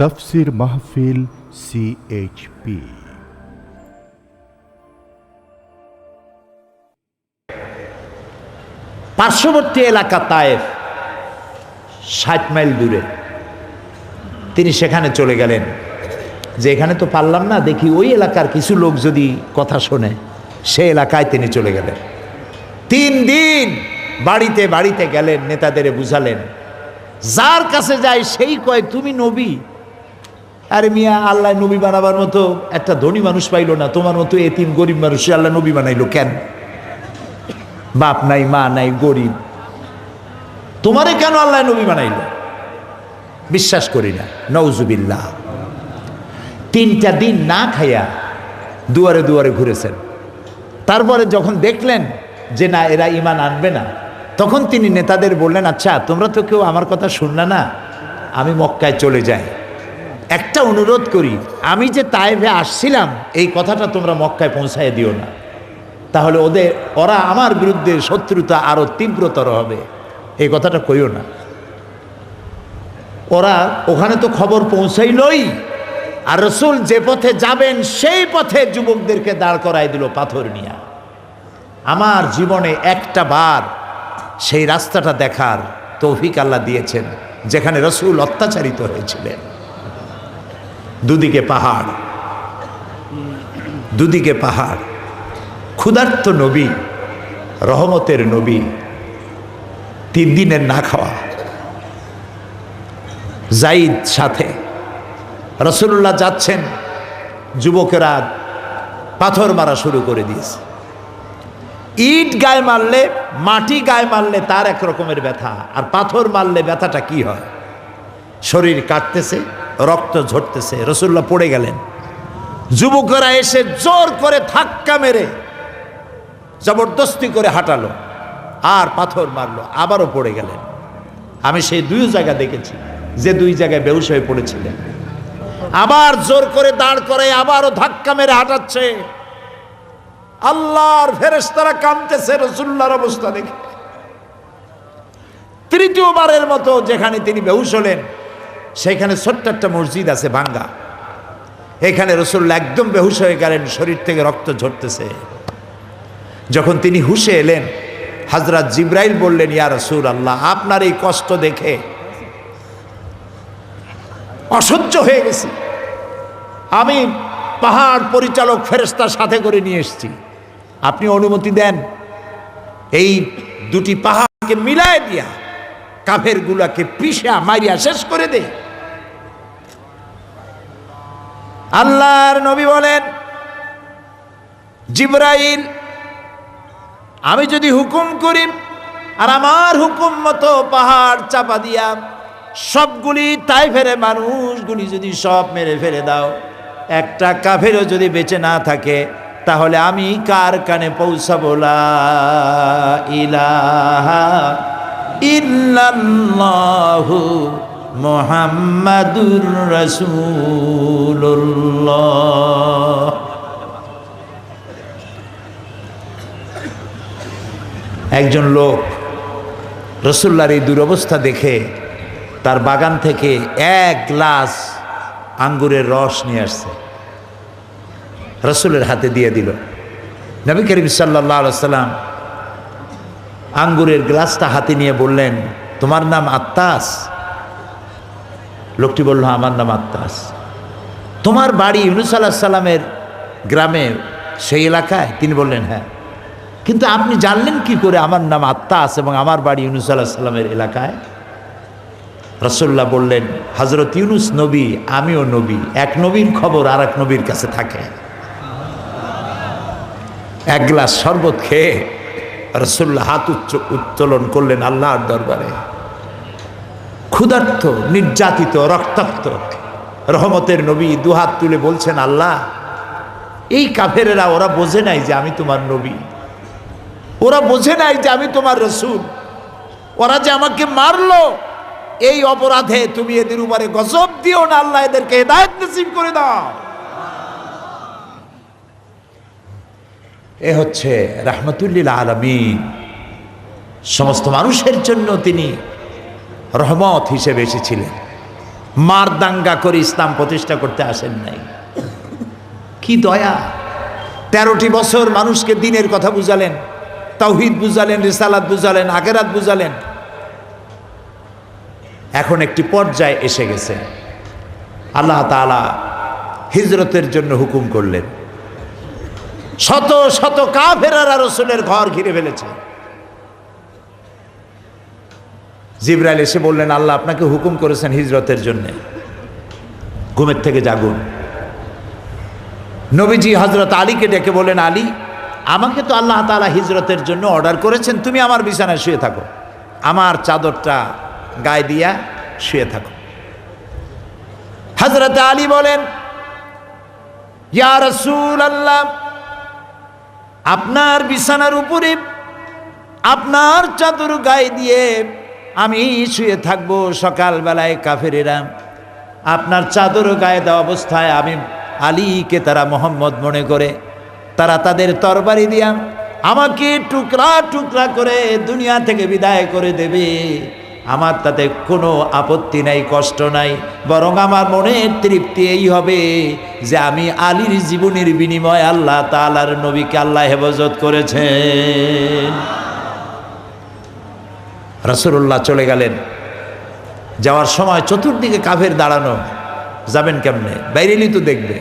তফসির মাহফিল সিএইচপি পার্শ্ববর্তী এলাকা তায়েফ, ষাট মাইল দূরে। তিনি সেখানে চলে গেলেন। যে এখানে তো পারলাম না, দেখি ওই এলাকার কিছু লোক যদি কথা শোনে, সে এলাকায় তিনি চলে গেলেন। তিন দিন বাড়িতে বাড়িতে গেলেন নেতাদের বুঝালেন, যার কাছে যায় সেই কয়, তুমি নবী। আরে মিয়া, আল্লাহ নবী বানাবার মতো একটা ধনী মানুষ পাইলো না। তোমার মতো এতিম গরিব মানুষ আল্লাহ নবী বানাইলো কেন? বাপ নাই, মা নাই, গরিব। তোমারে কেন আল্লাহ নবী বানাইল? বিশ্বাস করি না। নৌজুবিল্লাহ তিনটা দিন না খাইয়া দুয়ারে দুয়ারে ঘুরেছেন। তারপরে যখন দেখলেন যে না, এরা ইমান আনবে না, তখন তিনি নেতাদের বললেন আচ্ছা তোমরা তো কেউ আমার কথা শুনলে না, আমি মক্কায় চলে যাই। একটা অনুরোধ করি, আমি যে তাইভে আসছিলাম, এই কথাটা তোমরা মক্কায় পৌঁছায় দিও না। তাহলে ওদের, ওরা আমার বিরুদ্ধে শত্রুতা আরও তীব্রতর হবে। এই কথাটা কইও না। ওরা ওখানে তো খবর পৌঁছাইলই, আর রসুল যে পথে যাবেন, সেই পথে যুবকদেরকে দাঁড় করাই দিল পাথর নিয়ে। আমার জীবনে একটা বার সেই রাস্তাটা দেখার তৌফিক আল্লাহ দিয়েছেন, যেখানে রসুল অত্যাচারিত হয়েছিলেন। দুদিকে পাহাড় দুদিকে পাহাড়। ক্ষুধার্ত নবী, রহমতের নবী, তিন দিনের না খাওয়া। জাইদ সাথে রসুল্লাহ যাচ্ছেন, যুবকেরা পাথর মারা শুরু করে দিয়েছে। ইট গায়ে মারলে, মাটি গায়ে মারলে তার এক রকমের ব্যথা। আর পাথর মারলে ব্যথাটা কি হয়? শরীর কাটতেছে রক্ত ঝরতেছে, রসুল্লাহ পড়ে গেলেন। যুবকরা এসে জোর করে ধাক্কা মেরে জবরদস্তি করে হাঁটালো, আর পাথর মারলো, আবারও পড়ে গেলেন। আমি সেই দুই জায়গা দেখেছি, যে দুই জায়গায় বেউস হয়ে পড়েছিলেন। আবার জোর করে দাঁড় করে আবারও ধাক্কা মেরে হাঁটাচ্ছে। আল্লাহর ফেরেশতারা কামতেছে রসুল্লার অবস্থা দেখে। তৃতীয়বারের মতো যেখানে তিনি বেহুশ হলেন সেখানে ছোট্ট একটা মসজিদ আছে ভাঙ্গা। এখানে রসুল্লাহ একদম বেহুশ হয়ে গেলেন, শরীর থেকে রক্ত ঝরতেছে। যখন তিনি হুশে এলেন হাজরাত জিব্রাইল বললেন, ইয়া রসুল আল্লাহ আপনার এই কষ্ট দেখে অসহ্য হয়ে গেছি। আমি পাহাড় পরিচালক ফেরেস্তার সাথে করে নিয়ে এসেছি। আপনি অনুমতি দেন, এই দুটি পাহাড়কে মিলায় দিয়া কাফের গুলাকে পিসা মারিয়া শেষ করে দে। আল্লাহর নবী বলেন, জিব্রাইল, আমি যদি হুকুম করি আর আমার হুকুম মতো পাহাড় চাপা দিয়া সবগুলি তাই ফেরে মানুষগুলি যদি সব মেরে ফেলে দাও, একটা কাফেরও যদি বেঁচে না থাকে, তাহলে আমি কার কানে পৌঁছাবো? ইলাহা ইল্লাল্লাহু মুহাম্মাদুর রাসূলুল্লাহ। একজন লোক রসুল্লার এই দুরবস্থা দেখে তার বাগান থেকে এক গ্লাস আঙ্গুরের রস নিয়ে আসছে। রসুলের হাতে দিয়ে দিল। নবী করিম সাল্লাহ সাল্লাম আঙ্গুরের গ্লাসটা হাতে নিয়ে বললেন, তোমার নাম আত্মাস লোকটি বলল, আমার নাম আত্মাস তোমার বাড়ি ইউনুস আল্লাহ সাল্লামের গ্রামে, সেই এলাকায়? তিনি বললেন হ্যাঁ। কিন্তু আপনি জানলেন কি করে আমার নাম আত্মাস এবং আমার বাড়ি ইউনুস আল্লাহ সাল্লামের এলাকায়? রসল্লাহ বললেন হজরত ইউনুস নবী, আমিও নবী। এক নবীর খবর আর এক নবীর কাছে থাকে। এক গ্লাস শরবত খেয়ে রসুল্লাহ হাত উচ্চ, উত্তোলন করলেন আল্লাহর দরবারে। ক্ষুধার্ত, নির্যাতিত, রক্তাক্ত। রহমতের নবী দুহাত তুলে বলছেন, আল্লাহ, এই কাফেরেরা ওরা বোঝে নাই যে আমি তোমার নবী। ওরা বোঝে নাই যে আমি তোমার রসুল। ওরা যে আমাকে মারলো, এই অপরাধে তুমি এদের উপরে গজব দিও না, আল্লাহ এদেরকে হেদায়ত নসিব করে দাও। এ হচ্ছে রাহমাতুল্লিল আলমিন। সমস্ত মানুষের জন্য তিনি রহমত হিসেবে এসেছিলেন। মার দাঙ্গা করে ইসলাম প্রতিষ্ঠা করতে আসেন নাই। কি দয়া। তেরোটি বছর মানুষকে দিনের কথা বুঝালেন, তাওহিদ বুঝালেন, রিসালাত বুঝালেন আগেরাত বুঝালেন। এখন একটি পর্যায়ে এসে গেছে। আল্লাহ তাআলা হিজরতের জন্য হুকুম করলেন। শত শত কা কাফেরারা রসুলের ঘর ঘিরে ফেলেছে। জিব্রাইল এসে বললেন, আল্লাহ আপনাকে হুকুম করেছেন হিজরতের জন্যে। ঘুমের থেকে জাগুন। নবীজি হজরত আলীকে ডেকে বলেন আলী, আমাকে তো আল্লাহ তাআলা হিজরতের জন্য অর্ডার করেছেন, তুমি আমার বিছানায় শুয়ে থাকো। আমার চাদরটা গায়ে দিয়া শুয়ে থাকো। হজরত আলী বলেন আপনার বিছানার উপরে আপনার চাদর গায়ে দিয়ে আমি শুয়ে থাকব সকালবেলায় কাফেরেরা। আপনার চাদর গায়ে দেওয়া অবস্থায় আমি আলীকে তারা মোহাম্মদ মনে করে, তারা তাদের তরবারি দিয়া আমাকে টুকরা টুকরা করে দুনিয়া থেকে বিদায় করে দেবে। আমার তাতে কোনো আপত্তি নাই, কষ্ট নাই, বরং আমার মনের তৃপ্তি এই হবে যে আমি আলীর জীবনের বিনিময় আল্লাহ তালার নবীকে আল্লাহ হেফাজত করেছেন। রসুল্লাহ চলে গেলেন। যাওয়ার সময় চতুর্দিকে কাফের দাঁড়ানো। যাবেন কেমনে? বাইরেলি তো দেখবে।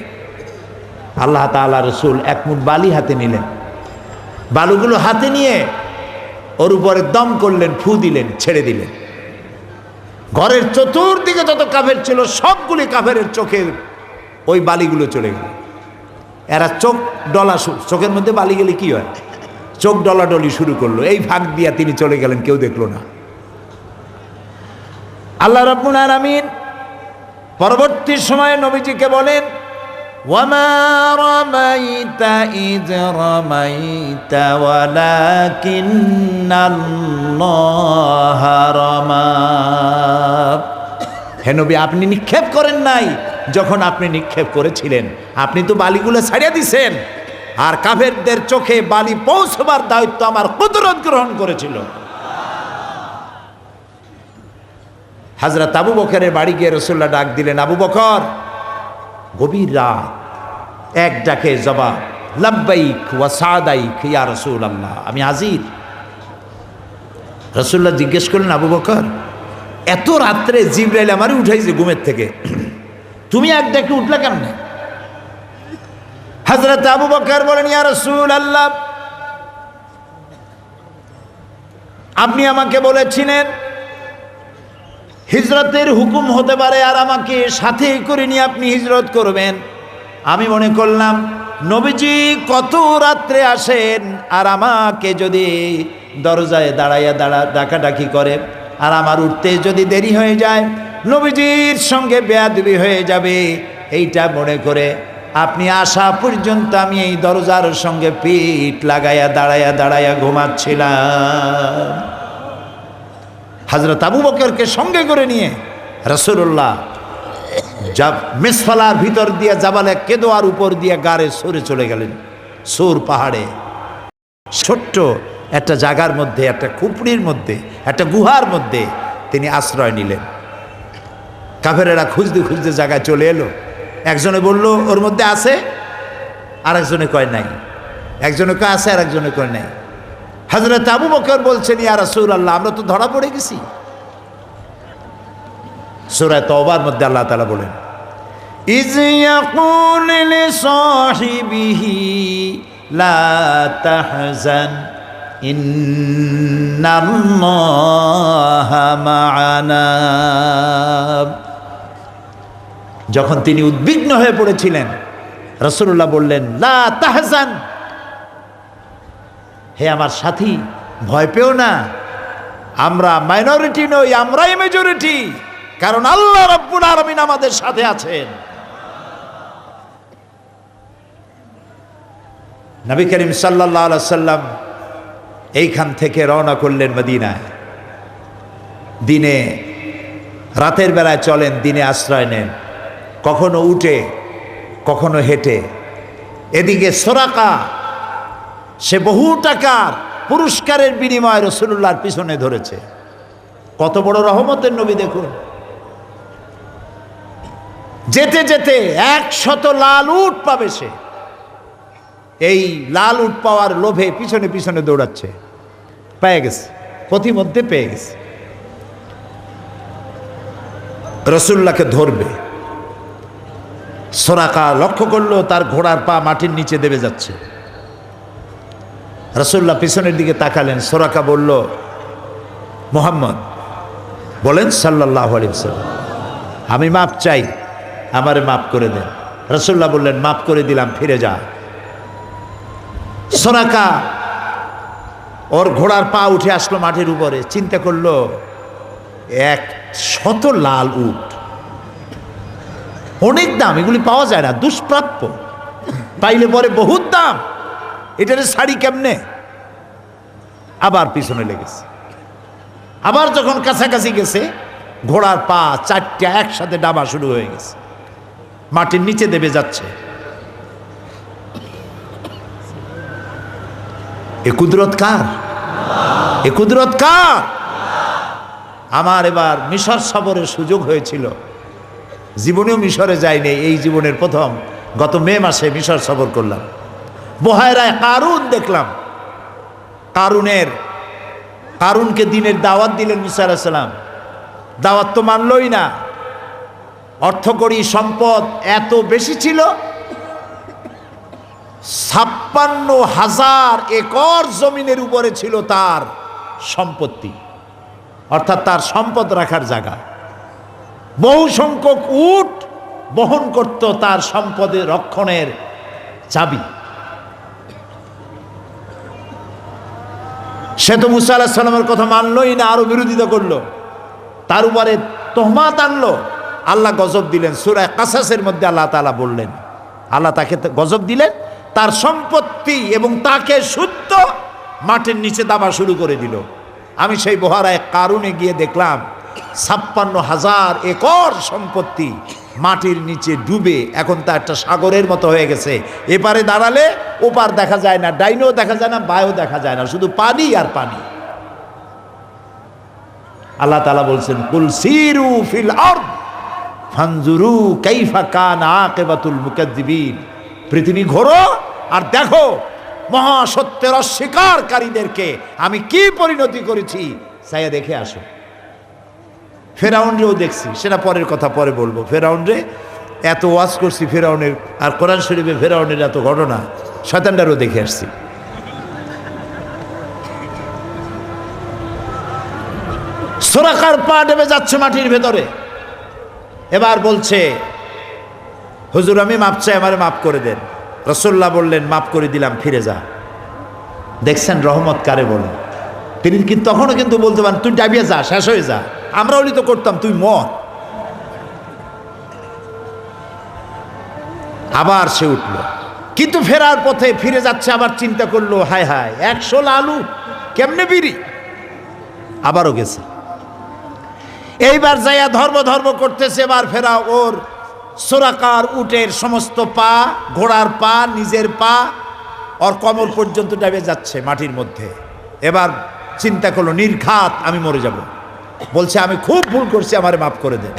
আল্লাহ তাআলা রসুল এক মুঠ বালি হাতে নিলেন। বালুগুলো হাতে নিয়ে ওর উপরে দম করলেন, ফু দিলেন, ছেড়ে দিলেন। ঘরের চতুর্দিকে যত কাফের ছিল, সবগুলি কাফের চোখে ওই বালিগুলো চলে গেল। এরা চোখ ডলা চোখের মধ্যে বালি গেলে কি হয়? চোখ ডলাডলি শুরু করল। এই ভাগ দিয়া তিনি চলে গেলেন, কেউ দেখল না। আল্লাহ রব্বুল আলামিন পরবর্তী সময়ে নবীজিকে বলেন নবী, আপনি নিক্ষেপ করেন নাই যখন আপনি নিক্ষেপ করেছিলেন। আপনি তো বালিগুলো ছাড়িয়ে দিছেন। আর কাফেরদের চোখে বালি পৌঁছবার দায়িত্ব আমার কুদরত গ্রহণ করেছিল। হাজরত আবু বকরের বাড়ি গিয়ে রসুল্লাহ ডাক দিলেন, আবু বকর, গভীর রাত, এক ডাকে জবাব, লাব্বাইক ওয়া সাদাইক ইয়া রসুল আল্লাহ আমি হাজির। রসুল্লাহ জিজ্ঞেস করলেন, আবু বকর, এত রাত্রে জিব্রাইল আমারই উঠাইছে ঘুমের থেকে, তুমি এক ডাকে উঠলা কেমনে? হজরত আবু বকর বলেন, ইয়া রসুল আল্লাহ আপনি আমাকে বলেছিলেন হিজরতের হুকুম হতে পারে আর আমাকে সাথে করে নিয়ে আপনি হিজরত করবেন। আমি মনে করলাম, নবীজি কত রাত্রে আসেন আর আমাকে যদি দরজায় দাঁড়াইয়া দাঁড়া ডাকাডাকি করে আর আমার উঠতে যদি দেরি হয়ে যায়, নবীজির সঙ্গে বেয়াদবি হয়ে যাবে। এইটা মনে করে আপনি আসা পর্যন্ত আমি এই দরজার সঙ্গে পিঠ লাগাইয়া দাঁড়াইয়া দাঁড়াইয়া ঘুমাচ্ছিলাম। হজরত আবু বকরকে সঙ্গে করে নিয়ে রসুল্লাহ যা মেসফালার ভিতর দিয়ে জাবালে কেদোয়ার উপর দিয়ে গাড়ে সরে চলে গেলেন। সোর পাহাড়ে। ছোট্ট একটা জায়গার মধ্যে, একটা খুপড়ির মধ্যে, একটা গুহার মধ্যে তিনি আশ্রয় নিলেন। কাফেরেরা খুঁজতে খুঁজতে জায়গায় চলে এলো। একজনে বলল, ওর মধ্যে আছে? আর একজনে কয়, নাই। একজনে কয়, আছে আর একজনে কয়, নাই। হজরত আবু বকর বলছেন, ইয়া রাসূল আল্লাহ আমরা তো ধরা পড়ে গেছি। সূরা তওবার মধ্যে আল্লাহ তাআলা বলেন ইয়াকুল লিসাহিবিহি লা তাহজান, ইন্নাল্লাহা মা'ানা যখন তিনি উদ্বিগ্ন হয়ে পড়েছিলেন, রাসূলুল্লাহ বললেন, লা তাহজান হে আমার সাথী, ভয় পেও না। আমরা মাইনরিটি নই, আমরাই মেজরিটি কারণ আল্লাহ রব্বুল আলামিন আমাদের সাথে আছেন। নবী করিম সাল্লাল্লাহু আলাইহি সাল্লাম এইখান থেকে রওনা করলেন মদিনায়। দিনে, রাতের বেলায় চলেন, দিনে আশ্রয় নেন। কখনো উঠে, কখনো হেঁটে। এদিকে সোরাকা সে বহু টাকার পুরস্কারের বিনিময়ে রসুল্লাহর পিছনে ধরেছে। কত বড় রহমতের নবী দেখুন। যেতে যেতে একশত লাল উট পাবে সে। এই লাল উট পাওয়ার লোভে পিছনে পিছনে দৌড়াচ্ছে। পেয়ে গেছে, পথিমধ্যে পেয়ে গেছে। রসুল্লাহকে ধরবে। সোরাকা লক্ষ্য করল, তার ঘোড়ার পা মাটির নিচে দেবে যাচ্ছে। রসুল্লাহ পিছনের দিকে তাকালেন, সোরাকা বলল, মোহাম্মদ, বলেন সাল্লাহ আলিয়াল্লাম আমি মাপ চাই, আমারে মাপ করে দেন। রসুল্লাহ বললেন, মাপ করে দিলাম, ফিরে যা। সোনাকা ওর ঘোড়ার পা উঠে আসলো মাঠের উপরে, চিন্তা করল, এক শত লাল উট, অনেক দাম, এগুলি পাওয়া যায় না, দুষ্প্রাপ্য, পাইলে পরে বহুত দাম। এটার শাড়ি কেমনে? আবার পিছনে লেগেছে। আবার যখন কাছাকাছি গেছে, ঘোড়ার পা চারটা একসাথে ডাবা শুরু হয়ে গেছে। মাটির নিচে দেবে যাচ্ছে। এ কুদরত কার? এ কুদরত কার? আমার এবার মিশর সফরের সুযোগ হয়েছিল। জীবনেও মিশরে যাইনি, এই জীবনের প্রথম। গত মে মাসে মিশর সফর করলাম। বহায়রায় কারুন দেখলাম। কারুনের, কারুনকে দিনের দাওয়াত দিলেন মুসা দাওয়াত তো মানলই না। অর্থকরী সম্পদ এত বেশি ছিল, ছাপ্পান্ন হাজার একর জমিনের উপরে ছিল তার সম্পত্তি, অর্থাৎ তার সম্পদ রাখার জায়গা। বহু সংখ্যক উট বহন করত তার সম্পদের রক্ষণের চাবি। সে তো মুসা আলাহিসাল্লামের কথা মানলই না, আরও বিরোধিতা করল। তার উপরে তোহমাত আনলো। আল্লাহ গজব দিলেন। সুরায় কাসাসের মধ্যে আল্লাহ তালা বললেন, আল্লাহ তাকে গজব দিলেন। তার সম্পত্তি এবং তাকে শুদ্ধ মাটির নিচে দাবা শুরু করে দিল। আমি সেই বহারায় কারণে গিয়ে দেখলাম, ছাপ্পান্ন হাজার একর সম্পত্তি মাটির নিচে ডুবে এখন তা একটা সাগরের মতো হয়ে গেছে। এপারে দাঁড়ালে ওপার দেখা যায় না, ডাইনও দেখা যায় না, বায়ও দেখা যায় না, শুধু পানি আর পানি। আল্লাহ তালা বলছেন, কুল সিরু ফিল ফানজুরু কাইফা কান আকিবাতুল মুকাদ্দিবিন পৃথিবী ঘোরো আর দেখো, মহাসত্যের অস্বীকারীদেরকে আমি কি পরিণতি করেছি সাইয়া দেখে আসো। ফেরাউনরেও দেখছি, সেটা পরের কথা, পরে বলব। ফেরাউনরে এত ওয়াজ করছি, ফেরাউনের, আর কোরআন শরীফে ফেরাউনের এত ঘটনা, শয়তানটারও দেখে আসছি। সোরাকার পা ডেবে যাচ্ছে মাটির ভেতরে। এবার বলছে, হুজুর, আমি মাপ চাই, আমারে মাফ করে দেন। রসল্লাহ বললেন মাফ করে দিলাম, ফিরে যা। দেখছেন রহমত কারে বলে? তিনি কিন্তু তখনও কিন্তু বলতে পারেন, তুই ডাবিয়ে যা, শেষ হয়ে যা। আমরা ওলি তো করতাম, তুই মর। আবার সে উঠল। কিন্তু ফেরার পথে ফিরে যাচ্ছে, আবার চিন্তা করল, হায় হায়, একশো লালু, কেমনে বিড়ি আবারও গেছে। এইবার যাইয়া ধর্ম ধর্ম করতেছে, এবার ফেরা ওর সোরাকার উটের সমস্ত পা, ঘোড়ার পা, নিজের পা, ওর কমর পর্যন্ত ডাবে যাচ্ছে মাটির মধ্যে। এবার চিন্তা করল, নির্ঘাত আমি মরে যাব। বলছে, আমি খুব ভুল করছি, আমার মাফ করে দেন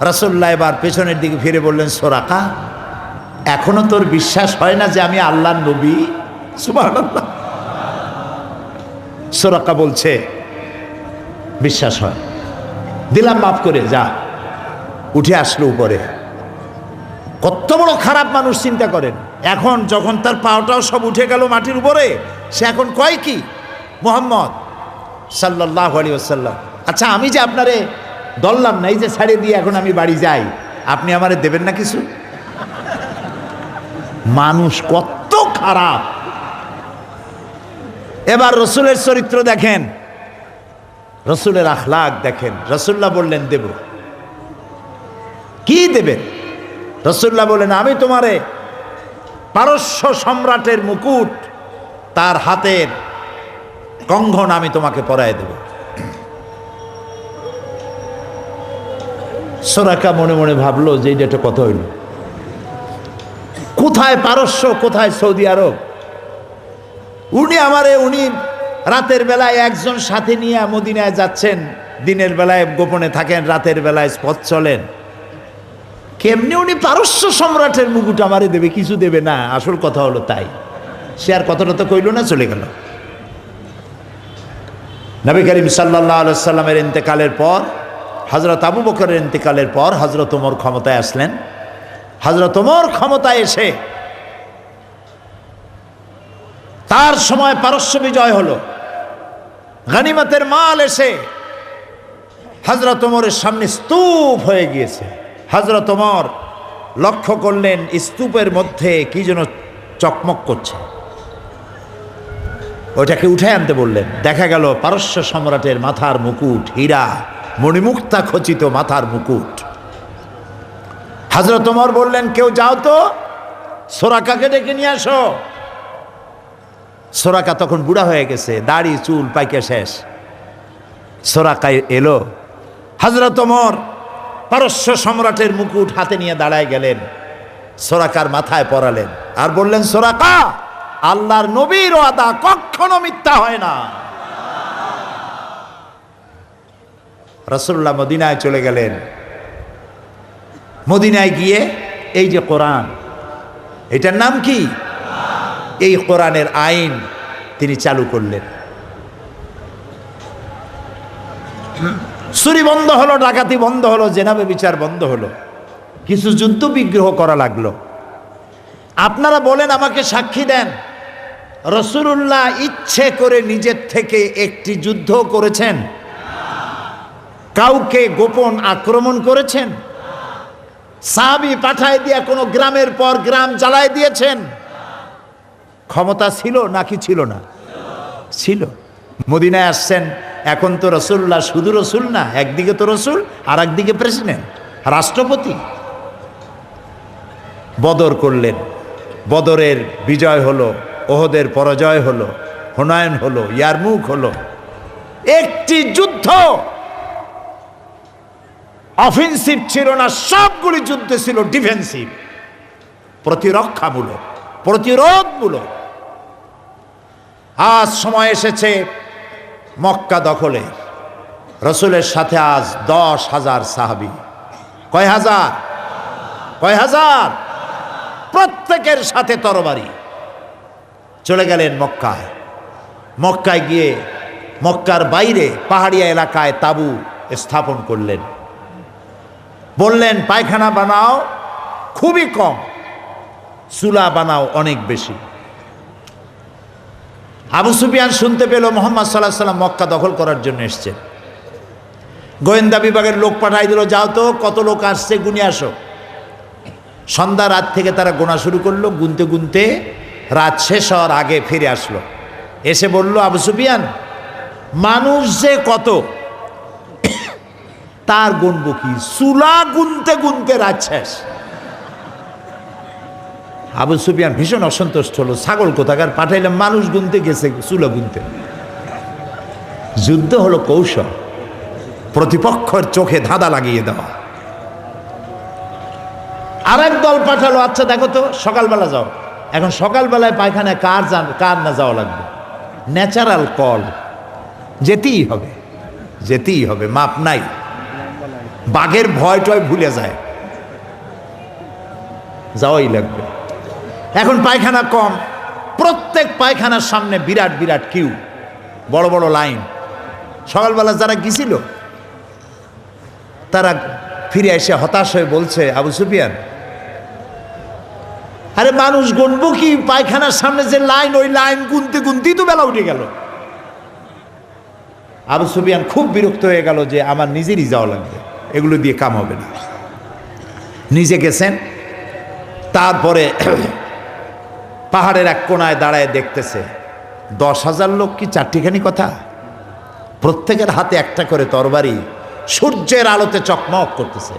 রাসল্লাহ এবার পেছনের দিকে ফিরে বললেন, সোরাকা, এখনও তোর বিশ্বাস হয় না যে আমি আল্লাহ নবী? সুবহানাল্লাহ। সোরাকা বলছে, বিশ্বাস হয়। দিলাম, মাফ করে, যা। উঠে আসলো উপরে। কত বড় খারাপ মানুষ চিন্তা করেন। এখন যখন তার পাওটাও সব উঠে গেল মাটির উপরে, সে এখন কয় কি? মোহাম্মদ সাল্লাহ আলী আসাল্লাম আচ্ছা আমি যে আপনারে দললাম না, এই যে ছাড়ে দিয়ে এখন আমি বাড়ি যাই, আপনি আমারে দেবেন না কিছু? মানুষ কত খারাপ। এবার রসুলের চরিত্র দেখেন, রসুলের আখলাক দেখেন, রসুল্লাহ বললেন, দেব। কি দেবেন রসুল্লাহ বললেন, আমি তোমারে পারস্য সম্রাটের মুকুট, তার হাতের কঙ্ঘন আমি তোমাকে পরায় দেব। সোরাকা মনে মনে ভাবলো যে এটা একটা কথা হইল। কোথায় পারস্য, কোথায় সৌদি আরব? উনি আমারে, উনি রাতের বেলায় একজন সাথে নিয়ে মদিনায় যাচ্ছেন, দিনের বেলায় গোপনে থাকেন, রাতের বেলায় পথ চলেন। কেমনি উনি পারস্য সম্রাটের মুকুট আমারে দেবে, কিছু দেবে না, আসল কথা হলো তাই। সে আর কথাটা তো কইল না, চলে গেল। নবী করিম সাল্লাহ সাল্লামের ইন্তেকালের পর হজরত আবু বকরের ইন্তেকালের পর হজরত ওমর ক্ষমতায় আসলেন। হজরত ওমর ক্ষমতায় এসে তার সময় পারস্য বিজয় হলো। গানিমতের মাল এসে হজরত ওমরের সামনে স্তূপ হয়ে গিয়েছে। হজরত ওমর লক্ষ্য করলেন, স্তূপের মধ্যে কি যেন চকমক করছে। ওইটাকে উঠে আনতে বললেন, দেখা গেল পারস্য সম্রাটের মাথার মুকুট, হীরা মণিমুক্তা খচিত মাথার মুকুট। হজরত ওমর বললেন, কেউ যাও তো, সোরাকাকে ডেকে নিয়ে আসো। সোরাকা তখন বুড়া হয়ে গেছে, দাড়ি, চুল, পাইকে শেষ। সোরাকায় এলো। হজরত ওমর পারস্য সম্রাটের মুকুট হাতে নিয়ে দাঁড়ায় গেলেন, সোরাকার মাথায় পরালেন আর বললেন, সোরাকা, আল্লাহর নবীর আদা কখনো মিথ্যা হয় না। রসুল্লাহ মদিনায় চলে গেলেন। মদিনায় গিয়ে এই যে কোরআন, এটার নাম কি? এই কোরআনের আইন তিনি চালু করলেন। চুরি বন্ধ হলো, ডাকাতি বন্ধ হলো, জেনাবে বিচার বন্ধ হলো। কিছু যুদ্ধ বিগ্রহ করা লাগল। আপনারা বলেন, আমাকে সাক্ষী দেন। রসুল্লাহ ইচ্ছে করে নিজের থেকে একটি যুদ্ধ করেছেন। কাউকে গোপন আক্রমণ করেছেন? সাবি পাঠায় দিয়ে কোনো গ্রামের পর গ্রাম জ্বালায় দিয়েছেন? ক্ষমতা ছিল নাকি ছিল না? ছিল। মদিনায় আসছেন, এখন তো রসুল্লাহ শুধু রসুল না, একদিকে তো রসুল আর একদিকে প্রেসিডেন্ট, রাষ্ট্রপতি। বদর করলেন। বদরের বিজয় হলো, ওহদের পরাজয় হলো, হুনায়ন হলো, ইয়ারমুখ হলো। একটি যুদ্ধ অফেন্সিভ ছিল না, সবগুলি যুদ্ধ ছিল ডিফেন্সিভ প্রতিরক্ষামূলক, প্রতিরোধমূলক। আজ সময় এসেছে মক্কা দখলে। রসুলের সাথে আজ দশ হাজার সাহাবি। কয় হাজার? কয় হাজার? প্রত্যেকের সাথে তরবারি। চলে গেলেন মক্কায়। মক্কায় গিয়ে মক্কার বাইরে পাহাড়িয়া এলাকায় তাবু স্থাপন করলেন। বললেন, পায়খানা বানাও, খুবই কম। চুলা বানাও অনেক বেশি। আবু সুফিয়ান শুনতে পেল মোহাম্মদ সাল্লাহ সাল্লাম মক্কা দখল করার জন্য এসছে। গোয়েন্দা বিভাগের লোক পাঠাই দিল, যাও তো, কত লোক আসছে, গুনে আসো। সন্ধ্যা রাত থেকে তারা গোনা শুরু করল, গুনতে গুনতে রাত শেষ হওয়ার আগে ফিরে আসলো। এসে বলল, আবু সুফিয়ান, মানুষ যে কত তার গুনব কি? চুলা গুনতে গুনতে রাত শেষ। আবু সুফিয়ান ভীষণ অসন্তুষ্ট হলো, ছাগল কোথাকার? পাঠাইলাম, মানুষ গুনতে গেছে চুলা গুনতে। যুদ্ধ হলো কৌশল, প্রতিপক্ষের চোখে ধাঁধা লাগিয়ে দেওয়া। আরেক দল পাঠালো আচ্ছা দেখো তো, সকালবেলা যাও। এখন সকালবেলায় পায়খানায় কার যান, কার না যাওয়া লাগবে? ন্যাচারাল কল যেতেই হবে যেতেই হবে, মাপ নাই। বাঘের ভয় টয় ভুলে যায়। যাওয়াই লাগবে। এখন পায়খানা কম। প্রত্যেক পায়খানার সামনে বিরাট বিরাট কিউ বড় বড় লাইন সকালবেলা যারা গিয়েছিল তারা ফিরে এসে হতাশ হয়ে বলছে, আবু সুফিয়ান, আরে মানুষ গুনবো কি? পায়খানার সামনে যে লাইন ওই লাইন গুনতে, গুনতেই তো বেলা উঠে গেল। আবু সুফিয়ান খুব বিরক্ত হয়ে গেল যে আমার নিজেরই যাওয়া লাগবে। এগুলো দিয়ে কাম হবে না। নিজে গেছেন, তারপরে পাহাড়ের এক কোনায় দাঁড়ায় দেখতেছে, দশ হাজার লোক কি চারটিখানি কথা? প্রত্যেকের হাতে একটা করে তরবারি, সূর্যের আলোতে চকমক করতেছে।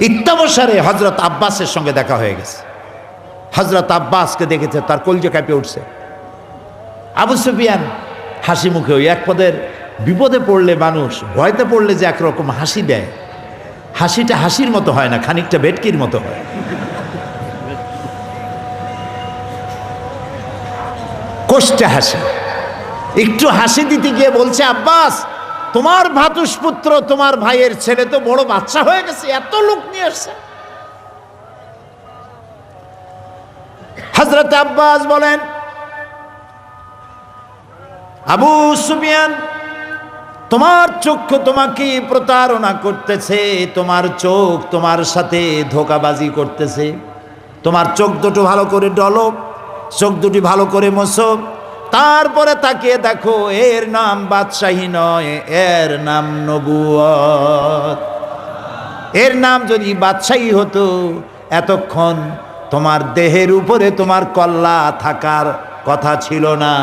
ইত্যাবসারে হজরত আব্বাসের সঙ্গে দেখা হয়ে গেছে। হজরত আব্বাসকে দেখেছে, তার কলজে কাঁপে উঠছে। আবু সুফিয়ান হাসি মুখে ওই এক পদের বিপদে পড়লে মানুষ, ভয়তে পড়লে যে একরকম হাসি দেয়। হাসিটা হাসির মতো হয় না, খানিকটা বেটকির মতো হয়। কষ্টে হাসি। একটু হাসি দিতে গিয়ে বলছে, আব্বাস, তোমার ভাতুষপুত্র, তোমার ভাইয়ের ছেলে তো বড় বাচ্চা হয়ে গেছে, এত লোক নিয়ে আসছে। হজরত আব্বাস বলেন, আবু সুফিয়ান তোমার চক্ষু তোমাকে প্রতারণা করতেছে, তোমার চোখ তোমার সাথে ধোকাবাজি করতেছে। তোমার চোখ দুটো ভালো করে ডলো চোখ দুটি ভালো করে মোসো তারপরে তাকিয়ে দেখো, এর নাম বাদশাহী নয়, এর নাম নবুয়ত এর নাম যদি বাদশাহী হতো, এতক্ষণ তোমার দেহের উপরে তোমার কল্লা থাকার কথা ছিল না।